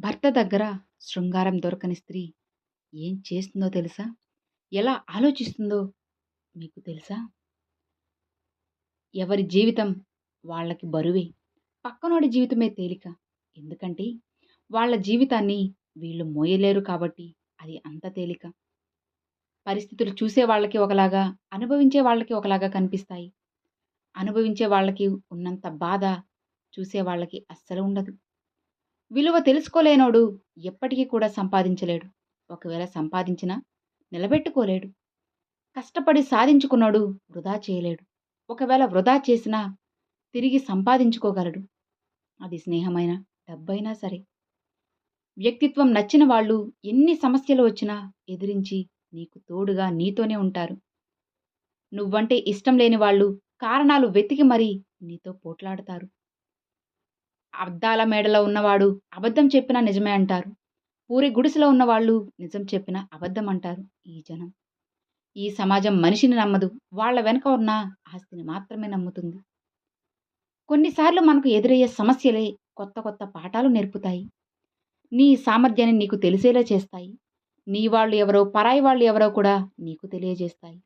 భర్త దగ్గర శృంగారం దొరకని స్త్రీ ఏం చేస్తుందో తెలుసా? ఎలా ఆలోచిస్తుందో మీకు తెలుసా? ఎవరి జీవితం వాళ్ళకి బరువే. పక్కనోడి జీవితమే తేలిక. ఎందుకంటే వాళ్ళ జీవితాన్ని వీళ్ళు మోయలేరు కాబట్టి అది అంత తేలిక. పరిస్థితులు చూసే వాళ్ళకి ఒకలాగా, అనుభవించే వాళ్ళకి ఒకలాగా కనిపిస్తాయి. అనుభవించే వాళ్ళకి ఉన్నంత బాధ చూసే వాళ్ళకి అస్సలు ఉండదు. విలువ తెలుసుకోలేనోడు ఎప్పటికీ కూడా సంపాదించలేడు. ఒకవేళ సంపాదించినా నిలబెట్టుకోలేడు. కష్టపడి సాధించుకున్నాడు వృధా చేయలేడు. ఒకవేళ వృధా చేసినా తిరిగి సంపాదించుకోగలడు. అది స్నేహమైనా, డబ్బైనా సరే. వ్యక్తిత్వం నచ్చిన వాళ్ళు ఎన్ని సమస్యలు వచ్చినా ఎదిరించి నీకు తోడుగా నీతోనే ఉంటారు. నువ్వంటే ఇష్టం లేని వాళ్ళు కారణాలు వెతికి మరీ నీతో పోట్లాడతారు. అద్దాల మేడలో ఉన్నవాడు అబద్ధం చెప్పినా నిజమే అంటారు. పూరి గుడిసెలో ఉన్నవాళ్ళు నిజం చెప్పినా అబద్ధం అంటారు ఈ జనం. ఈ సమాజం మనిషిని నమ్మదు. వాళ్ళ వెనక ఉన్న ఆస్తిని మాత్రమే నమ్ముతుంది. కొన్నిసార్లు మనకు ఎదురయ్యే సమస్యలే కొత్త కొత్త పాఠాలు నేర్పుతాయి. నీ సామర్థ్యాన్ని నీకు తెలిసేలా చేస్తాయి. నీ వాళ్ళు ఎవరో, పరాయి వాళ్ళు ఎవరో కూడా నీకు తెలియజేస్తాయి.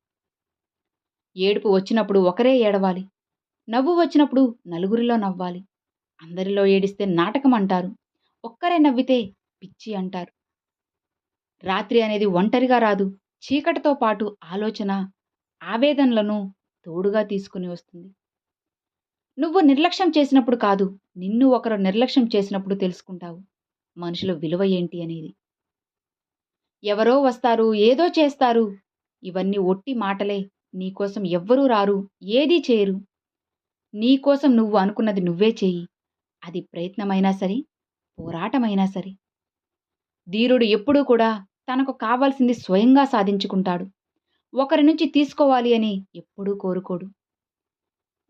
ఏడుపు వచ్చినప్పుడు ఒకరే ఏడవాలి. నవ్వు వచ్చినప్పుడు నలుగురిలో నవ్వాలి. అందరిలో ఏడిస్తే నాటకం అంటారు. ఒక్కరే నవ్వితే పిచ్చి అంటారు. రాత్రి అనేది ఒంటరిగా రాదు. చీకటితో పాటు ఆలోచన, ఆవేదనలను తోడుగా తీసుకుని వస్తుంది. నువ్వు నిర్లక్ష్యం చేసినప్పుడు కాదు, నిన్ను ఒకరు నిర్లక్ష్యం చేసినప్పుడు తెలుసుకుంటావు మనుషుల విలువ ఏంటి అనేది. ఎవరో వస్తారు, ఏదో చేస్తారు. ఇవన్నీ ఒట్టి మాటలే. నీకోసం ఎవ్వరూ రారు, ఏదీ చేయరు. నీకోసం నువ్వు అనుకున్నది నువ్వే చెయ్యి. అది ప్రయత్నమైనా సరే, పోరాటమైనా సరే. ధీరుడు ఎప్పుడూ కూడా తనకు కావాల్సింది స్వయంగా సాధించుకుంటాడు. ఒకరి నుంచి తీసుకోవాలి అని ఎప్పుడూ కోరుకోడు.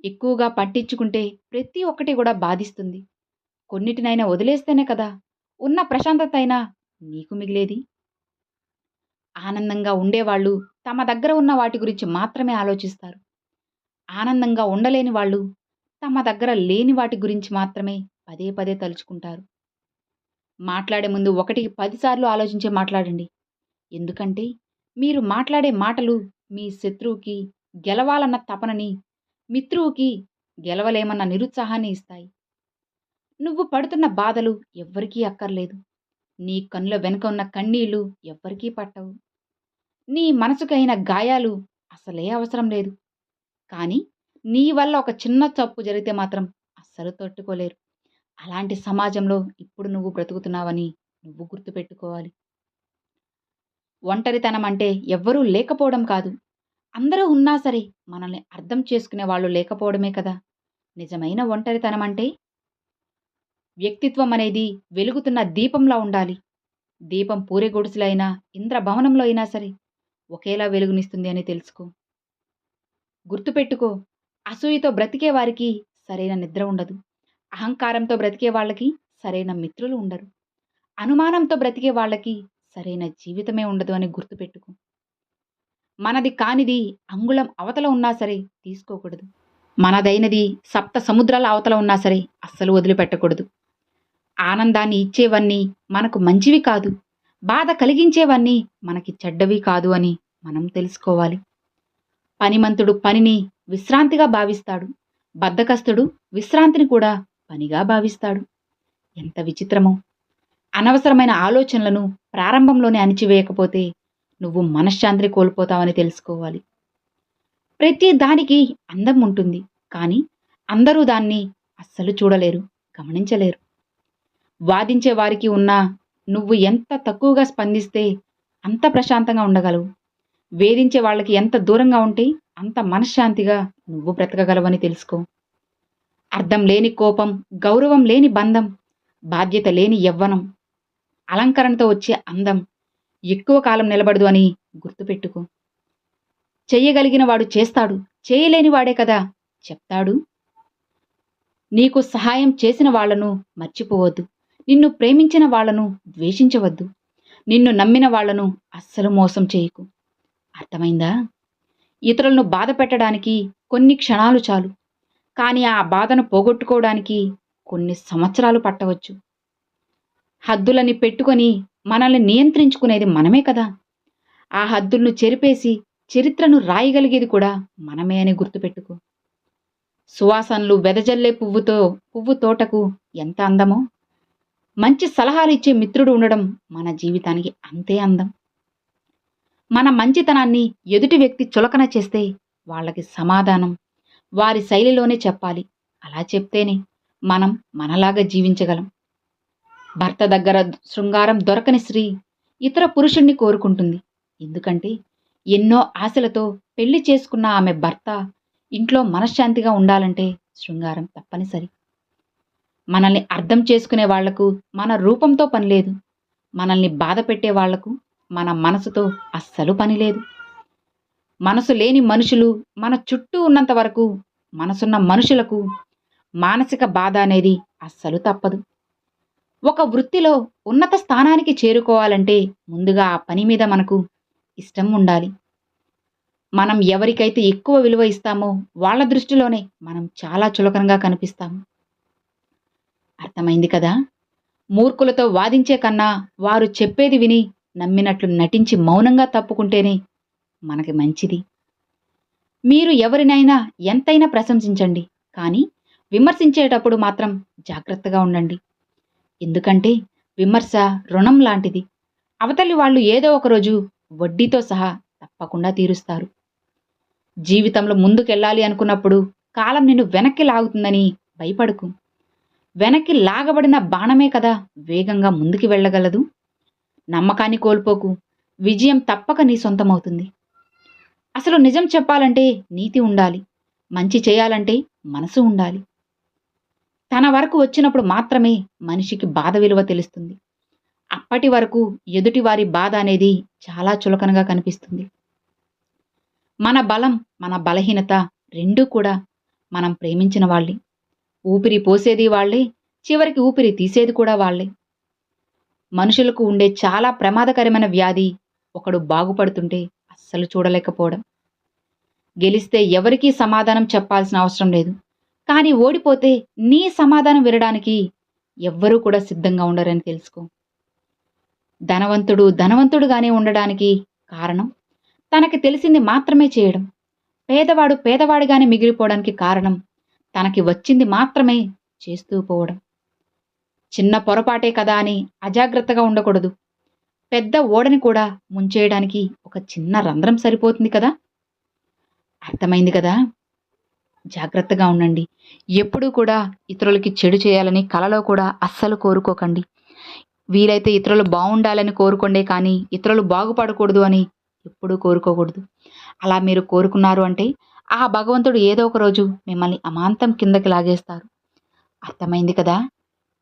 ఎక్కువగా పట్టించుకుంటే ప్రతి ఒక్కటి కూడా బాధిస్తుంది. కొన్నిటినైనా వదిలేస్తేనే కదా ఉన్న ప్రశాంతత అయినా నీకు మిగిలేది. ఆనందంగా ఉండేవాళ్ళు తమ దగ్గర ఉన్న వాటి గురించి మాత్రమే ఆలోచిస్తారు. ఆనందంగా ఉండలేని వాళ్ళు తమ దగ్గర లేని వాటి గురించి మాత్రమే పదే పదే తలుచుకుంటారు. మాట్లాడే ముందు ఒకటికి పదిసార్లు ఆలోచించే మాట్లాడండి. ఎందుకంటే మీరు మాట్లాడే మాటలు మీ శత్రువుకి గెలవాలన్న తపనని, మిత్రువుకి గెలవలేమన్న నిరుత్సాహాన్ని ఇస్తాయి. నువ్వు పడుతున్న బాధలు ఎవ్వరికీ అక్కర్లేదు. నీ కన్నుల వెనుక ఉన్న కన్నీళ్ళు ఎవ్వరికీ పట్టవు. నీ మనసుకైన గాయాలు అసలే అవసరం లేదు. కానీ నీ వల్ల ఒక చిన్న తప్పు జరిగితే మాత్రం అస్సలు తట్టుకోలేరు. అలాంటి సమాజంలో ఇప్పుడు నువ్వు బ్రతుకుతున్నావని నువ్వు గుర్తుపెట్టుకోవాలి. ఒంటరితనం అంటే ఎవ్వరూ లేకపోవడం కాదు. అందరూ ఉన్నా సరే మనల్ని అర్థం చేసుకునే వాళ్ళు లేకపోవడమే కదా నిజమైన ఒంటరితనం అంటే. వ్యక్తిత్వం అనేది వెలుగుతున్న దీపంలా ఉండాలి. దీపం పూరే గుడిసెలో అయినా, ఇంద్రభవనంలో అయినా సరే ఒకేలా వెలుగునిస్తుంది అని తెలుసుకో. గుర్తుపెట్టుకో అసూయతో బ్రతికే వారికి సరైన నిద్ర ఉండదు. అహంకారంతో బ్రతికే వాళ్ళకి సరైన మిత్రులు ఉండరు. అనుమానంతో బ్రతికే వాళ్ళకి సరైన జీవితమే ఉండదు అని గుర్తుపెట్టుకో. మనది కానిది అంగుళం అవతల ఉన్నా సరే తీసుకోకూడదు. మనదైనది సప్త సముద్రాల అవతల ఉన్నా సరే అస్సలు వదిలిపెట్టకూడదు. ఆనందాన్ని ఇచ్చేవన్నీ మనకు మంచివి కాదు. బాధ కలిగించేవన్నీ మనకి చెడ్డవి కాదు అని మనం తెలుసుకోవాలి. పనిమంతుడు పనిని విశ్రాంతిగా భావిస్తాడు. బద్ధకస్తుడు విశ్రాంతిని కూడా పనిగా భావిస్తాడు. ఎంత విచిత్రమో! అనవసరమైన ఆలోచనలను ప్రారంభంలోనే అణిచివేయకపోతే నువ్వు మనశ్శాంతిని కోల్పోతావని తెలుసుకోవాలి. ప్రతి దానికి అందం ఉంటుంది. కానీ అందరూ దాన్ని అస్సలు చూడలేరు, గమనించలేరు. వాదించే వారికి ఉన్నా నువ్వు ఎంత తక్కువగా స్పందిస్తే అంత ప్రశాంతంగా ఉండగలవు. వేధించే వాళ్ళకి ఎంత దూరంగా ఉంటే అంత మనశ్శాంతిగా నువ్వు బ్రతకగలవని తెలుసుకో. అర్థం లేని కోపం, గౌరవం లేని బంధం, బాధ్యత లేని యవ్వనం, అలంకరణతో వచ్చే అందం ఎక్కువ కాలం నిలబడదు అని గుర్తుపెట్టుకో. చెయ్యగలిగిన వాడు చేస్తాడు. చేయలేని వాడే కదా చెప్తాడు. నీకు సహాయం చేసిన వాళ్ళను మర్చిపోవద్దు. నిన్ను ప్రేమించిన వాళ్ళను ద్వేషించవద్దు. నిన్ను నమ్మిన వాళ్ళను అస్సలు మోసం చేయకు. అర్థమైందా? ఇతరులను బాధ పెట్టడానికి కొన్ని క్షణాలు చాలు. కానీ ఆ బాధను పోగొట్టుకోవడానికి కొన్ని సంవత్సరాలు పట్టవచ్చు. హద్దులని పెట్టుకొని మనల్ని నియంత్రించుకునేది మనమే కదా ఆ హద్దులను చెరిపేసి చరిత్రను రాయగలిగేది కూడా మనమే అని గుర్తుపెట్టుకో సువాసనలు వెదజల్లే పువ్వుతో పువ్వు తోటకు ఎంత అందమో మంచి సలహాలు ఇచ్చే మిత్రుడు ఉండడం మన జీవితానికి అంతే అందం మన మంచితనాన్ని ఎదుటి వ్యక్తి చులకన చేస్తే వాళ్ళకి సమాధానం. వారి శైలిలోనే చెప్పాలి. అలా చెప్తేనే మనం మనలాగా జీవించగలం. భర్త దగ్గర శృంగారం దొరకని స్త్రీ ఇతర పురుషుణ్ణి కోరుకుంటుంది. ఎందుకంటే ఎన్నో ఆశలతో పెళ్ళి చేసుకున్న ఆమె భర్త ఇంట్లో మనశ్శాంతిగా ఉండాలంటే శృంగారం తప్పనిసరి. మనల్ని అర్థం చేసుకునే వాళ్ళకు మన రూపంతో పనిలేదు మనల్ని బాధ పెట్టే వాళ్ళకు మన మనసుతో అస్సలు పని లేదు. మనసు లేని మనుషులు మన చుట్టూ ఉన్నంత వరకు మనసున్న మనుషులకు మానసిక బాధ అనేది అస్సలు తప్పదు. ఒక వృత్తిలో ఉన్నత స్థానానికి చేరుకోవాలంటే ముందుగా ఆ పని మీద మనకు ఇష్టం ఉండాలి. మనం ఎవరికైతే ఎక్కువ విలువ ఇస్తామో వాళ్ళ దృష్టిలోనే మనం చాలా చులకనగా కనిపిస్తాము. అర్థమైంది కదా? మూర్ఖులతో వాదించే కన్నా వారు చెప్పేది విని నమ్మినట్లు నటించి మౌనంగా తప్పుకుంటేనే మనకి మంచిది. మీరు ఎవరినైనా ఎంతైనా ప్రశంసించండి కానీ విమర్శించేటప్పుడు మాత్రం జాగ్రత్తగా ఉండండి. ఎందుకంటే విమర్శ రుణం లాంటిది. అవతలి వాళ్ళు ఏదో ఒకరోజు వడ్డీతో సహా తప్పకుండా తీరుస్తారు. జీవితంలో ముందుకెళ్ళాలి అనుకున్నప్పుడు కాలం నిన్ను వెనక్కి లాగుతుందని భయపడకు. వెనక్కి లాగబడిన బాణమే కదా వేగంగా ముందుకు వెళ్ళగలదు. నమ్మకాన్ని కోల్పోకు. విజయం తప్పక నీ సొంతమవుతుంది. అసలు నిజం చెప్పాలంటే నీతి ఉండాలి. మంచి చేయాలంటే మనసు ఉండాలి. తన వరకు వచ్చినప్పుడు మాత్రమే మనిషికి బాధ విలువ తెలుస్తుంది. అప్పటి వరకు ఎదుటివారి బాధ అనేది చాలా చులకనగా కనిపిస్తుంది. మన బలం మన బలహీనత రెండూ కూడా మనం ప్రేమించిన వాళ్ళే. ఊపిరి పోసేది వాళ్ళే చివరికి ఊపిరి తీసేది కూడా వాళ్ళే. మనుషులకు ఉండే చాలా ప్రమాదకరమైన వ్యాధి. ఒకడు బాగుపడుతుంటే అస్సలు చూడలేకపోవడం. గెలిస్తే ఎవరికీ సమాధానం చెప్పాల్సిన అవసరం లేదు. కానీ ఓడిపోతే నీ సమాధానం వినడానికి ఎవ్వరూ కూడా సిద్ధంగా ఉండరని తెలుసుకో. ధనవంతుడు ధనవంతుడుగానే ఉండడానికి కారణం? తనకి తెలిసింది మాత్రమే చేయడం. పేదవాడు పేదవాడిగానే మిగిలిపోవడానికి కారణం? తనకి వచ్చింది మాత్రమే చేస్తూ పోవడం. చిన్న పొరపాటే కదా అని అజాగ్రత్తగా ఉండకూడదు. పెద్ద ఓడని కూడా ముంచేయడానికి ఒక చిన్న రంధ్రం సరిపోతుంది కదా? అర్థమైంది కదా? జాగ్రత్తగా ఉండండి. ఎప్పుడూ కూడా ఇతరులకి చెడు చేయాలని కలలో కూడా అస్సలు కోరుకోకండి. వీలైతే ఇతరులు బాగుండాలని కోరుకోండే కానీ ఇతరులు బాగుపడకూడదు అని ఎప్పుడూ కోరుకోకూడదు. అలా మీరు కోరుకున్నారు అంటే ఆ భగవంతుడు ఏదో ఒక రోజు మిమ్మల్ని అమాంతం కిందకి లాగేస్తారు. అర్థమైంది కదా?